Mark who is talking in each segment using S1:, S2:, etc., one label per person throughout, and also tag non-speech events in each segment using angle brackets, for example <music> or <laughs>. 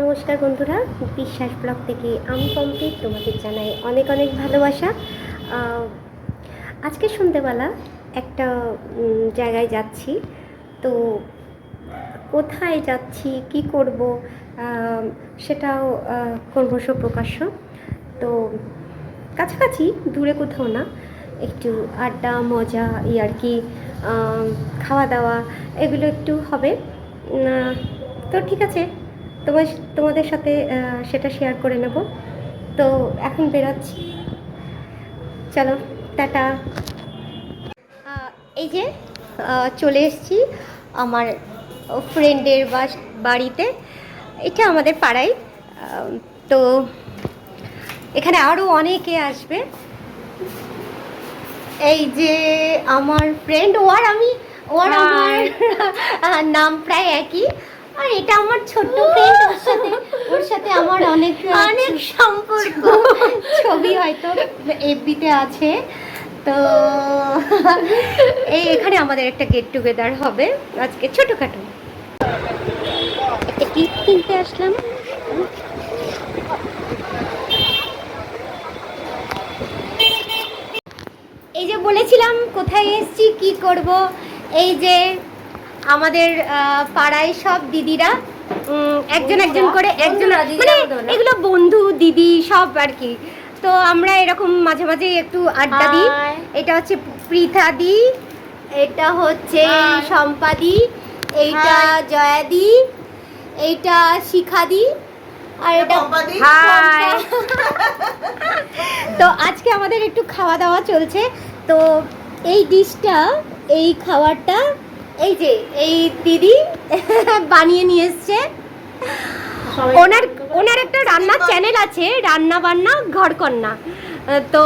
S1: নমস্কার বন্ধুরা, বিশ্বাস ব্লগ থেকে আমি কমপ্লিট তোমাদের জানাই অনেক অনেক ভালোবাসা। আজকে সন্ধেবেলা একটা জায়গায় যাচ্ছি। তো কোথায় যাচ্ছি, কি করব সেটাও ক্রমশ প্রকাশ্য তো কাছাকাছি, দূরে কোথাও না, একটু আড্ডা, মজা ই আর কি খাওয়া দাওয়া, এগুলো একটু হবে। তো ঠিক আছে তোমার তোমাদের সাথে সেটা শেয়ার করে নেব। তো এখন বেরাচ্ছি। চলো টাটা। এই যে চলে এসেছি আমার ফ্রেন্ডের বাস বাড়িতে। এটা আমাদের পাড়ায়। তো এখানে আরও অনেকে আসবে। এই যে আমার ফ্রেন্ড ও আর আমি ও আর আমার নাম প্রায় একই। আর এটা আমার ছোট্ট ফ্রেন্ড ওর সাথে। ওর সাথে আমার অনেক অনেক সম্পর্ক। ছবি হয়তো এফবিতে আছে। তো এই এখানে আমাদের একটা গেট টুগেদার হবে আজকে ছোটোখাটো। একটা গিফট কিনতে আসলাম। এই যে বলেছিলাম কোথায় এসেছি কি করব? এই যে আমাদের পাড়ায় সব দিদিরা একজন একজন করে একজন মানে এগুলো বন্ধু দিদি সব আর কি। তো আমরা এরকম মাঝে মাঝে একটু আড্ডা দিই। এটা হচ্ছে পৃথা দি এটা হচ্ছে. সম্পাদি এইটা
S2: Hi.
S1: জয়াদি এইটা শিখা শিখাদি আর এটা হাই। <laughs> তো আজকে আমাদের একটু খাওয়া দাওয়া চলছে। তো এই ডিশটা এই খাবারটা এই যে এই দিদি <laughs> বানিয়ে নিয়ে এসছে। ওনার ওনার একটা রান্নার চ্যানেল আছে রান্না বান্না ঘরকন্যা তো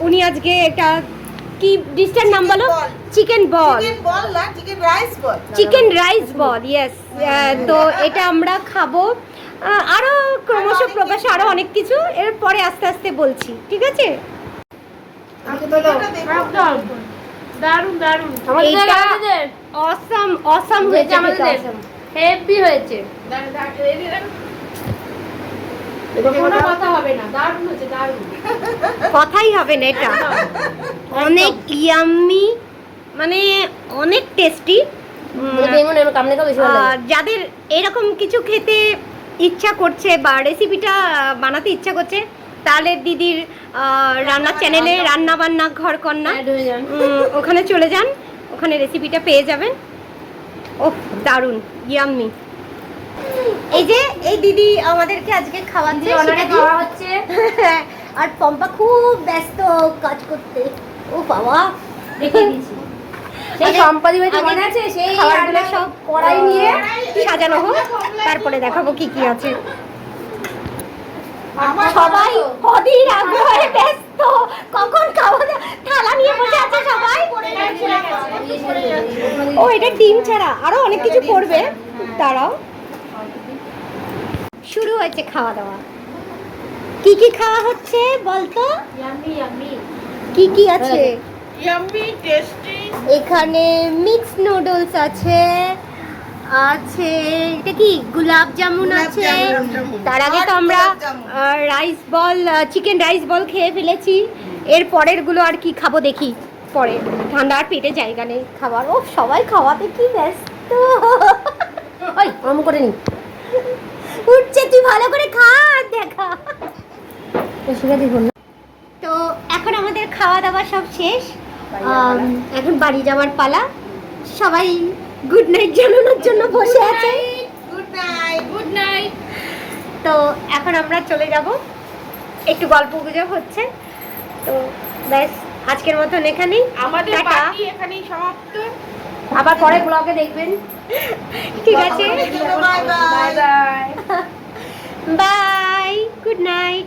S1: উনি আজকে একটা কি ডিশটার নাম বলো? চিকেন বল
S3: চিকেন বল না chicken rice ball
S1: chicken rice ball yes তো এটা আমরা খাব। আহ, আরও ক্রমশ প্রকাশ
S3: কিছু।
S1: আরও অনেক কিছু। এর পরে আস্তে আস্তে বলছি ঠিক আছে?
S2: দারুণ
S1: দারুণ অসাম অসাম হয়েছে
S2: আমাদের হেভি হয়েছে। কোনো কথা হবে না দারুণ হয়েছে দারুণ
S1: কথাই হবে না এটা। অনেক ইয়াম্মি মানে অনেক টেস্টি যাদের এরকম কিছু খেতে ইচ্ছা করছে বা রেসিপিটা বানাতে ইচ্ছা করছে তাহলে দিদির রান্না চ্যানেলে রান্না বান্না। ঘর কন্যা
S2: হয়ে
S1: ওখানে চলে যান ওখানে রেসিপিটা পেয়ে যাবেন। ও দারুণ ইয়াম্মি এই যে এই দিদি আমাদেরকে আজকে খাওয়াচ্ছে
S2: খাওয়া হচ্ছে।
S1: আর পম্পা খুব ব্যস্ত কাজ করতে। ও বাবা।
S2: দেখে দিচ্ছি <laughs> সেই
S1: সব
S2: কড়াই নিয়ে
S1: সাজানো হোক তারপরে দেখাবো কি কি আছে। সবাই অধীর আগ্রহে ব্যস্ত। কখন খাওয়া থালা নিয়ে বসে আছে সবাই ও এটা ডিম ছাড়া। আরও অনেক কিছু করবে তারাও শুরু হয়েছে খাওয়া দাওয়া। কি কি খাওয়া হচ্ছে বলতো? কি কি আছে? এখানে মিক্স নুডলস আছে। আছে। এটা কি? গোলাপ জামুন আছে। তার আগে তো আমরা rice ball chicken rice ball খেয়ে ফেলেছি। এর পরেরগুলো আর কি খাব দেখি। পরে। ঠান্ডা আর পেটে জায়গা নেই খাবার। ও সবাই খাওয়াতে কি ব্যস্ত।
S2: ওই অম করে নি।
S1: উঠছে তুই ভালো করে খা দেখা। তো এখন আমাদের খাওয়া দাওয়া সব শেষ। এখন বাড়ি যাওয়ার পালা। সবাই গুড নাইট জানানোর জন্য বসে আছে।
S3: গুড নাইট
S2: গুড নাইট
S1: তো এখন আমরা চলে যাব। একটু গল্প গুজব হচ্ছে। তো ব্যাস আজকের মতন এখানেই।
S3: আমাদের। পার্টি এখানেই সমাপ্ত।
S2: আবার পরে ব্লগে দেখবেন।
S1: ঠিক আছে?
S3: Bye bye
S2: bye
S1: bye good night